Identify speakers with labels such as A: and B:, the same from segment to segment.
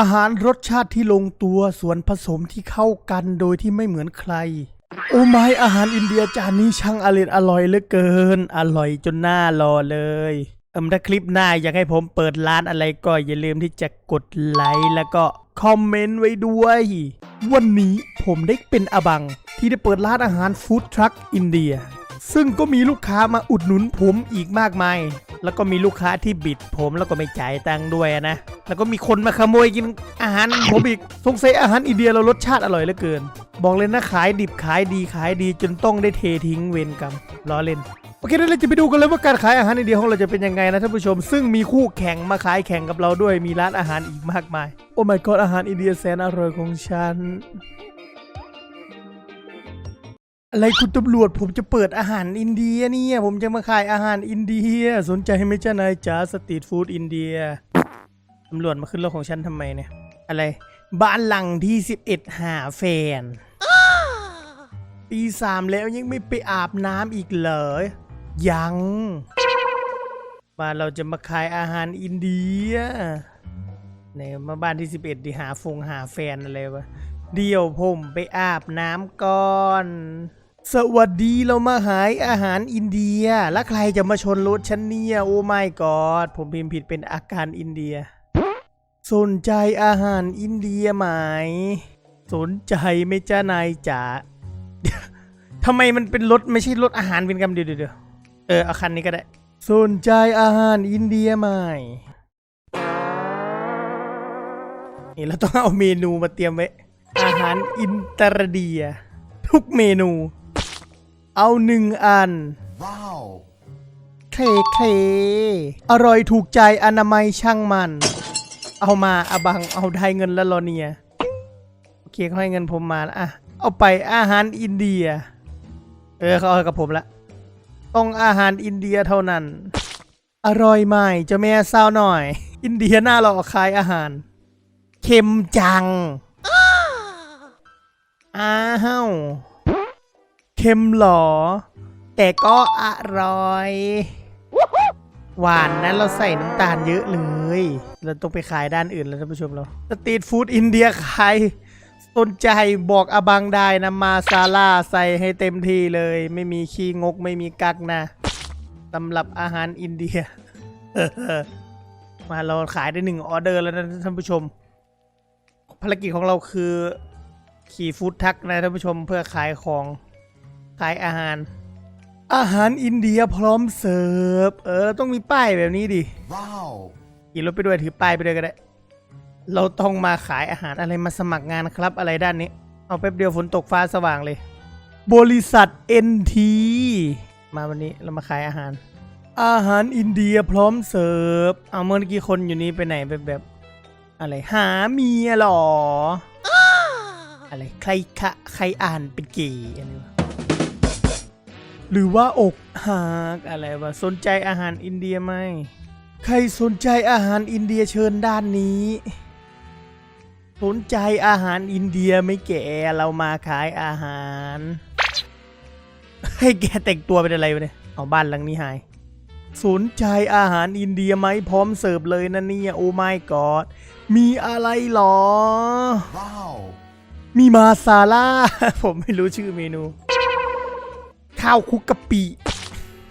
A: อาหารรสชาติที่ลงตัวส่วนผสมที่เข้ากันโดยที่ไม่เหมือนใคร โอ้ไม่อาหารอินเดียจานนี้ช่างอร่อยอร่อยเหลือเกิน อร่อยจนหน้ารอเลยเอิมถ้าคลิปหน้าอยากให้ผมเปิดร้านอะไรก็อย่าลืมที่จะกดไลค์แล้วก็คอมเมนต์ไว้ด้วย วันนี้ผมได้เป็นอบังที่ได้เปิดร้านอาหารฟู้ดทรัคอินเดีย ซึ่งก็มีลูกค้ามาอุดหนุนผมอีกมากมาย แล้วก็มีลูกค้าที่บิดผมแล้วก็ไม่จ่ายตังค์ด้วยนะ แล้วก็มีคนมาขโมยกินอาหารผมอีกสงสัยอาหารอินเดียเรารสชาติอร่อยเหลือเกิน บอกเลยนะขายดิบขายดีขายดีจนต้องได้เททิ้งเวรกรรมล้อเล่นโอเคเดี๋ยวเราจะไปดูกันเลยว่าการขายอาหารอินเดียของเราจะเป็นยังไงนะท่านผู้ชม ซึ่งมีคู่แข่งมาขายแข่งกับเราด้วยมีร้านอาหารอีกมากมาย โอ้ my god อาหารอินเดียแสนอร่อยของฉันอะไรคุณตำรวจผมจะเปิดอาหารอินเดียเนี่ย ผมจะมาขายอาหารอินเดีย สนใจไหมเจ้านายจ๋าสตรีทฟู้ดอินเดียำรวจมาขึ้นรถของฉันทำไมเนี่ย อะไร บ้านหลังที่11หาแฟนตีสามแล้วยังไม่ไปอาบน้ำอีกเหรอ ยัง บ้านเราจะมาขายอาหารอินเดียเนี่ยมาบ้านที่11ดิหาฟงหาแฟนอะไรวะ เดี๋ยวผมไปอาบน้ำก่อนสวัสดีเรามาหายอาหารอินเดีย แล้วใครจะมาชนรถฉันเนี่ย โอ้ไม่กอดผมพิมพ์ผิดเป็นอาการอินเดีย สนใจอาหารอินเดียไหม สนใจไหมจ้านายจ๋าทำไมมันเป็นรถไม่ใช่รถอาหารเป็นกำเดียวเดี๋ยวๆเออเอาคันนี้ก็ได้ สนใจอาหารอินเดียไหมนี่เราต้องเอาเมนูมาเตรียมไว้ อาหารอินเตอร์เดีย ทุกเมนู เอาหนึ่งอัน
B: Wow.
A: เคเคอร่อยถูกใจอนามัยช่างมัน เอามาอาบังเอาได้เงินแล้วเหรอเนี่ยโอเคเขาให้เงินผมมาแล้วอะเอาไปอาหารอินเดีย เออเขาเอากับผมละต้องอาหารอินเดียเท่านั้น อร่อยไหมเจะแม่เศร้าวหน่อย อินเดียหน้าเราขายอาหาร เค็มจังอ้าวเค็มเหรอ แต่ก็อร่อย หวานนะเราใส่น้ำตาลเยอะเลย เราต้องไปขายด้านอื่นแล้วท่านผู้ชมเราสตรีทฟู้ดอินเดียขายสนใจบอกอบังได้นะมาซาลาใส่ให้เต็มที่เลย ไม่มีขี้งกไม่มีกักนะสำหรับอาหารอินเดีย มาเราขายได้หนึ่งออเดอร์แล้วนะท่านผู้ชม ภารกิจของเราคือ ขี่ฟู้ดทักนะท่านผู้ชมเพื่อขายของขายอาหาร อาหารอินเดียพร้อมเสิร์ฟ เออเราต้องมีป้ายแบบนี้ดิ
B: Wow.
A: ขี่รถไปด้วยถือป้ายไปด้วยก็ได้ เราต้องมาขายอาหารอะไรมาสมัครงานครับอะไรด้านนี้ เอาแป๊บเดียวฝนตกฟ้าสว่างเลย บริษัท NT มาวันนี้เรามาขายอาหาร อาหารอินเดียพร้อมเสิร์ฟ เอาเมื่อกี้คนอยู่นี่ไปไหนแบบแบบ อะไรหาเมียเหรอ อะไรใครคะใครอ่านเป็นเกย์อะไรวะ หรือว่าอกหักอะไรวะสนใจอาหารอินเดียไหมใครสนใจอาหารอินเดียเชิญด้านนี้ สนใจอาหารอินเดียไหม่แก่เรามาขายอาหาร ให้แกแต่งตัวเป็นอะไรวะเนี่ยเอาบ้านหลังนี้หายสนใจอาหารอินเดียไหมพร้อมเสิร์ฟเลยนะเนี่ยโอ้ไม่กอดมีอะไรหรอ
B: Wow.
A: มีมาซาล่า ผมไม่รู้ชื่อเมนู ข้าวคลุกกะปิ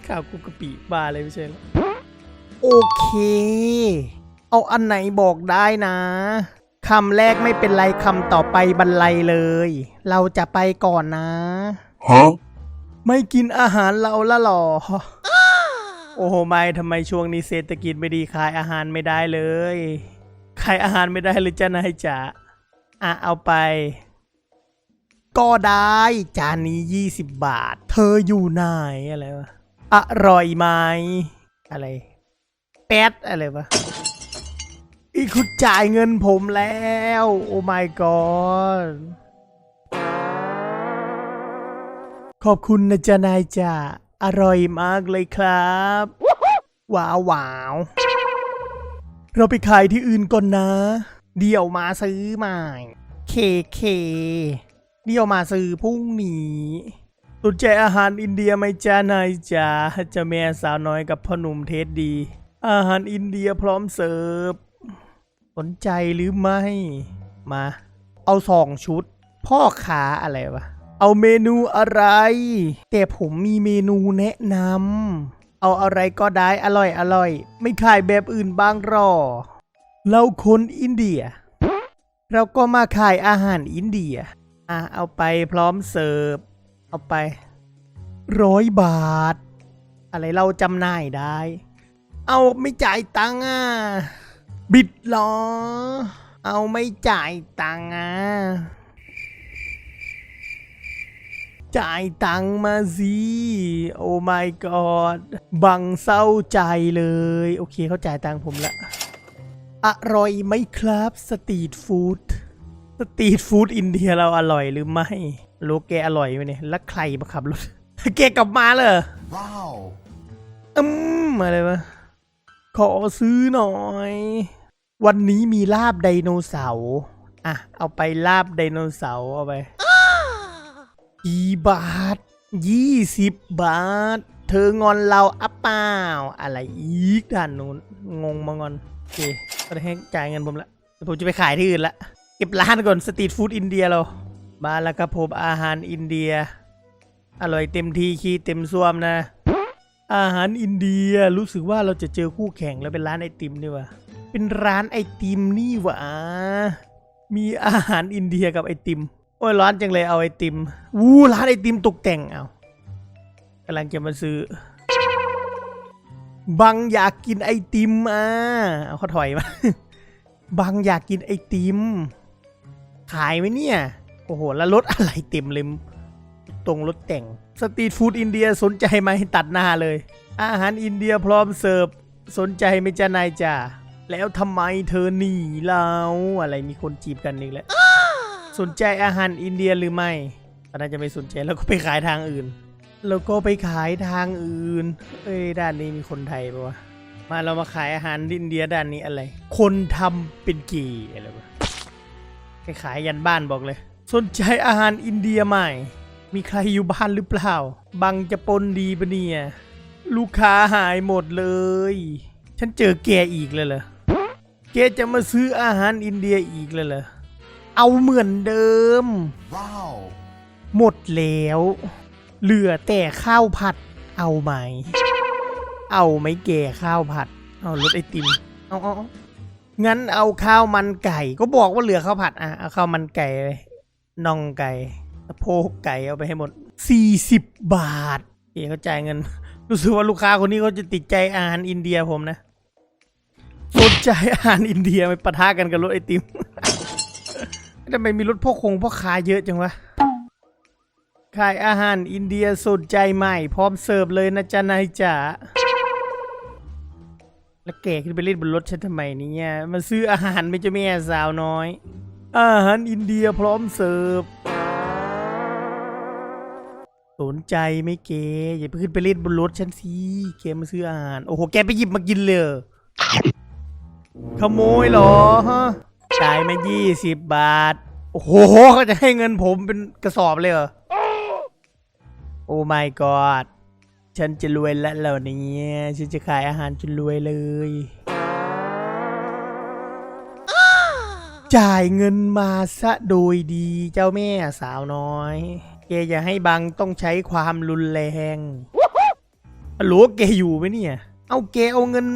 A: ข้าวคลุกกะปิบ้าเลยไม่ใช่เหรอโอเค เอาอันไหนบอกได้นะคำแรกไม่เป็นไรคำต่อไปบรรลัยเลย เราจะไปก่อนนะ
B: Huh?
A: ไม่กินอาหารเราละหรอโอ้โหไม่ทำไมช่วงนี้เศรษฐกิจไม่ดีขายอาหารไม่ได้เลย ขายอาหารไม่ได้เลยจ้านายจ๋าอะเอาไป ก็ได้จานนี้ 20 บาท เธออยู่ไหนอะไรวะอร่อยไหมอะไรแป๊ดอะไรวะอีคุณจ่ายเงินผมแล้ว โอ้ my god ขอบคุณนะจ๊ะนายจ่าอร่อยมากเลยครับว้าวว้าวเราไปขายที่อื่นก่อนนะ เดี๋ยวมาซื้อใหม่เคเค เดี๋ยวมาซื้อพรุ่งนี้สนใจอาหารอินเดียไหมจ้านายจ๋าจะแม่สาวน้อยกับพ่อหนุ่มเทสดี อาหารอินเดียพร้อมเสิร์ฟสนใจหรือไม่ มา เอาสองชุด พ่อค้าอะไรวะ เอาเมนูอะไร แต่ผมมีเมนูแนะนำเอาอะไรก็ได้อร่อยอร่อย ไม่ขายแบบอื่นบ้างหรอ เราคนอินเดีย เราก็มาขายอาหารอินเดีย อะเอาไปพร้อมเสิร์ฟ เอาไปร้อยบาท อะไรเราจำหน่ายได้ เอาไม่จ่ายตังค์อะ บิดหรอ เอาไม่จ่ายตังค์อะ จ่ายตังค์มาสิโอ้ my god บังเศร้าใจเลย โอเคเขาจ่ายตังค์ผมละ อร่อยไหมครับสตรีทฟู้ด สตรีทฟู้ดอินเดียเราอร่อยหรือไม่รู้แกอร่อยไหมเนี่ย แล้วใครมาขับรถ แกกลับมาเลย
B: Wow.
A: อืมอะไรวะขอซื้อหน่อย วันนี้มีลาบไดโนเสาร์อะ เอาไปลาบไดโนเสาร์เอาไปกี่บาทยี่สิบบาท เธองอนเราอัปเปล่า อะไรอีกด้านนู้นงงมางอน โอเคก็ได้ให้จ่ายเงินผมละเดี๋ยวผมจะไปขายที่อื่นละ เก็บร้านก่อนสตรีทฟู้ดอินเดียเรา มาแล้วครับผมอาหารอินเดีย อร่อยเต็มที่ขี้เต็มซ่วมนะ อาหารอินเดียรู้สึกว่าเราจะเจอคู่แข่งแล้วเป็นร้านไอติมนี่วะเป็นร้านไอติมนี่วะมีอาหารอินเดียกับไอติม โอ้ยร้อนจังเลยเอาไอติม วู้ร้านไอติมตกแต่งเอากำลังจะมาซื้อ บังอยากกินไอติมอะเอาเขาถอยมาบังอยากกินไอติม ขายไหมเนี่ย โอ้โห แล้วรถอะไรเต็มเลย ตรงรถแต่ง สตรีทฟู้ดอินเดียสนใจไหมตัดหน้าเลย อาหารอินเดียพร้อมเสิร์ฟ สนใจไหมจ้านายจ่าแล้วทำไมเธอหนีเราอะไรมีคนจีบกันอีกแล้ว สนใจอาหารอินเดียหรือไม่ก็น่าจะไม่สนใจแล้วก็ไปขายทางอื่น แล้วก็ไปขายทางอื่น เอ้ยด้านนี้มีคนไทยปะวะ มาเรามาขายอาหารอินเดียด้านนี้อะไร คนทำเป็นเกี่อะไรวะไป ขายยันบ้านบอกเลย สนใจอาหารอินเดียไหมมีใครอยู่บ้านหรือเปล่า บังจะปนดีปะเนี่ย ลูกค้าหายหมดเลย ฉันเจอแกอีกเลยเหรอ แกจะมาซื้ออาหารอินเดียอีกเลยเหรอ เอาเหมือนเดิม
B: Wow.
A: หมดแล้ว เหลือแต่ข้าวผัด เอาไหม เอาไหมแกข้าวผัด เอารถไอติม เอาเอาเอา งั้นเอาข้าวมันไก่ ก็บอกว่าเหลือข้าวผัดอะเอาข้าวมันไก่ไปน่องไก่สะโพกไก่เอาไปให้หมด 40 บาทเอ๋เขาจ่ายเงิน รู้สึกว่าลูกค้าคนนี้เขาจะติดใจอาหารอินเดียผมนะสนใจอาหารอินเดียไปปะทะกันกับรถไอติมทำไมมีรถพ่อคงพ่อค้าเยอะจังวะขายอาหารอินเดียสนใจใหม่ พร้อมเสิร์ฟเลยนะจ๊ะนายจ๋า แล้วแกขึ้นไปเล่นบนรถฉันทำไมเนี่ยมาซื้ออาหารไม่จะแม่สาวน้อย อาหารอินเดียพร้อมเสิร์ฟ สนใจไหมเกอย่าไปขึ้นไปเล่นบนรถฉันสิแกมาซื้ออาหารโอ้โหแกไปหยิบมากินเลยขโมยเหรอฮะจ่ายมายี่สิบบาท โอ้โหเขาจะให้เงินผมเป็นกระสอบเลยเหรอโอ้ my god ฉันจะรวยแล้วเหล่านี้ฉันจะขายอาหารจนรวยเลยจ่ายเงินมาซะโดยดีเจ้าแม่สาวน้อยแกอย่าให้บังต้องใช้ความรุนแรงฮัลโหลแกอยู่ไหมเนี่ย เอาแกเอาเงิน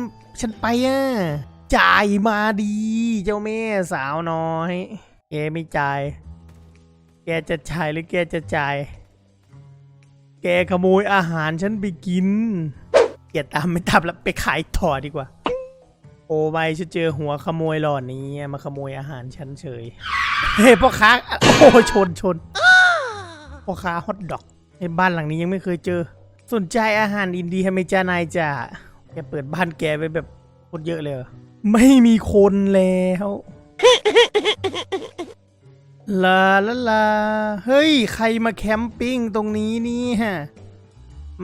A: ฉันไปอะ จ่ายมาดี เจ้าแม่สาวน้อยแกไม่จ่าย แกจะจ่ายหรือแกจะจ่าย แกขโมยอาหารฉันไปกินเกลียดตามไม่ตับแล้วไปขายต่อดีกว่า โอ้ไม่ฉันเจอหัวขโมยหลอนนี้มาขโมยอาหารฉันเฉย เฮ้พ่อค้า โอ้ชนชนพ่อค้าฮอทดอกในบ้านหลังนี้ยังไม่เคยเจอ สนใจอาหารอินเดียไหมจ้านายจ่าแกเปิดบ้านแกไว้แบบคตรเยอะเลย ไม่มีคนแล้ว ลาลาลา เฮ้ย ใครมาแคมปิ้งตรงนี้นี่ฮะ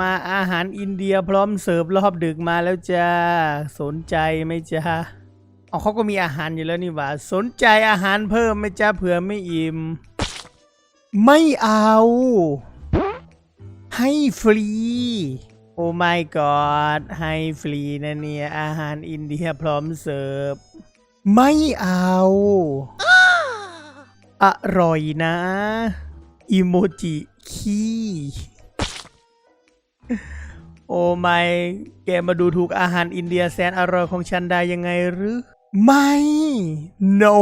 A: มาอาหารอินเดียพร้อมเสิร์ฟรอบดึกมาแล้วจ้า สนใจไหมจ้าอ๋อเขาก็มีอาหารอยู่แล้วนี่หว่า สนใจอาหารเพิ่มไหมจ้าเผื่อไม่อิ่ม ไม่เอา ให้ฟรี โอ้ my god ให้ฟรีนะเนี่ย อาหารอินเดียพร้อมเสิร์ฟ ไม่เอา อร่อยนะ อิโมจิขี้โอ้ไม่แกมาดูถูกอาหารอินเดียแสนอร่อยของฉันได้ยังไงหรือ ไม่ no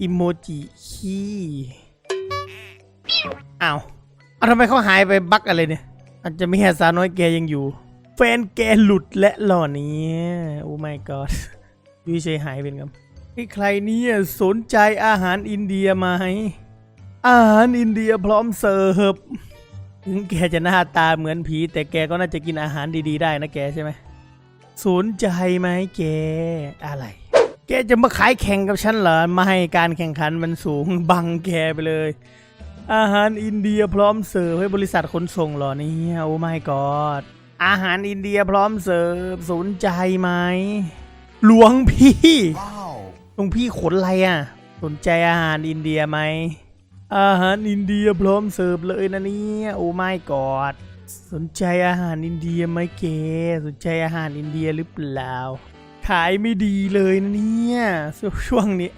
A: อิโมจิขี้อ้าวเอาทำไมเขาหายไปบักอะไรเนี่ย อาจจะมีแค่สาน้อยแกยังอยู่ แฟนแกหลุดและหล่อนี่ยโอ้ my god อยูเฉยหายเป็นครับ ใครเนี่ยสนใจอาหารอินเดียไหม อาหารอินเดียพร้อมเสิร์ฟ ถึงแกจะหน้าตาเหมือนผี แต่แกก็น่าจะกินอาหารดีๆได้นะแกใช่ไหม สนใจไหมแก อะไร แกจะมาขายแข่งกับฉันเหรอ ไม่ให้การแข่งขันมันสูงบังแกไปเลย อาหารอินเดียพร้อมเสิร์ฟให้บริษัทขนส่งเหรอเนี่ยโอ้ my god อาหารอินเดียพร้อมเสิร์ฟสนใจไหม หลวงพี่
B: Wow.
A: ลวงพี่ขนอะไรอะ สนใจอาหารอินเดียไหม อาหารอินเดียพร้อมเสิร์ฟเลยนะเนี่ยโอ้ไม่กอด สนใจอาหารอินเดียไหมเกสนใจอาหารอินเดียหรือเปล่า ขายไม่ดีเลยนะเนี่ยช่วงนี้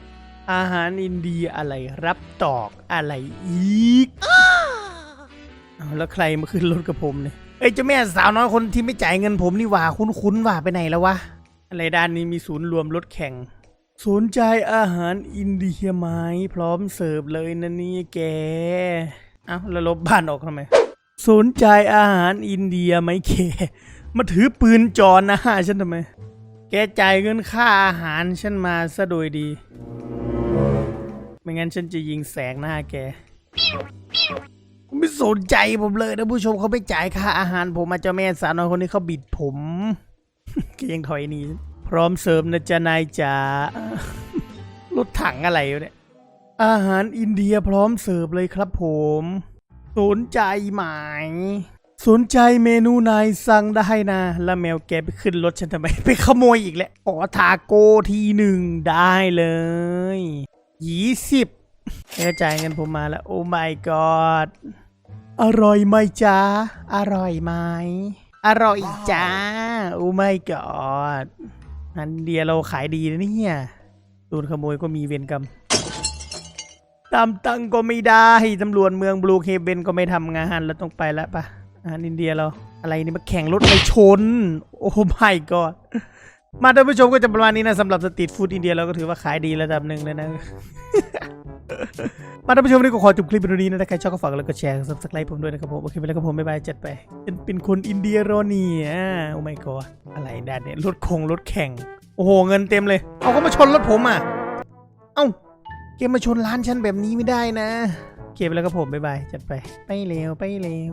A: อาหารอินเดียอะไรรับตอกอะไรอีกอแล้วใครมาขึ้นรถกับผมเนี่ยเอ้ยเจ้าแม่สาวน้อยคนที่ไม่จ่ายเงินผมนี่ว่าคุ้นๆว่าไปไหนแล้ววะอะไรด้านนี้มีศูนย์รวมรถแข่ง สนใจอาหารอินเดียไหมพร้อมเสิร์ฟเลยนะนี่แก เอ้าแล้วลบบ้านออกทำไม สนใจอาหารอินเดียไหมแก มาถือปืนจอหนะฉันทำไม แกจ่ายเงินค่าอาหารฉันมาซะโดยดี ไม่งั้นฉันจะยิงแสงหน้าแกไม่สนใจผมเลยนะผู้ชมเขาไม่จ่ายค่าอาหารผมมาเจ้าแม่สาวน้อยคนนี้เขาบิดผมแกยังถอยหนี พร้อมเสริมนะจ๊ะนายจ๋ารถถังอะไรเนี่ย อาหารอินเดียพร้อมเสิร์ฟเลยครับผม สนใจไหมสนใจเมนูไหนสั่งได้นะแล้วแมวแกไปขึ้นรถฉันทำไม ไปขโมยอีกแล้วขอทาโก้ทีหนึ่งได้เลยยี่สิบแกจ่ายเงินผมมาแล้วโอ้ my god อร่อยไหมจ๊ะ อร่อยไหม อร่อยจ้า โอ้ my god อันเดียเราขายดีนะเนี่ยโดนขโมยก็มีเวรกรรมตามตังก็ไม่ได้ตำรวจเมืองบลูเคเบนก็ไม่ทำงานแล้วต้องไปแล้วปะอาหารอินเดียเราอะไรนี่มาแข่งรถไปชน โอ้ไม่ก็ มาท่านผู้ชมก็จะประมาณนี้นะสำหรับสตรีทฟู้ดอินเดียเราก็ถือว่าขายดีระดับหนึ่งเลยนะ มาท่านผู้ชมวันนี้ก็ขอจบคลิปวิดีโอนี้นะถ้าใครชอบก็ฝากแล้วก็แชร์ซับสไครป์ผมด้วยนะครับผมโอเคไปแล้วครับผมบ๊ายบายจัดไปเป็นเป็นคนอินเดียโรนีอ่าโอ้ my god อะไรด้านเนี่ยรถคงรถแข่ง โอ้โหเงินเต็มเลยเอาก็มาชนรถผมอะเอ้าเกมมาชนร้านฉันแบบนี้ไม่ได้นะโอเคไปแล้วครับผมบ๊ายบายจัดไปไปเร็วไปเร็ว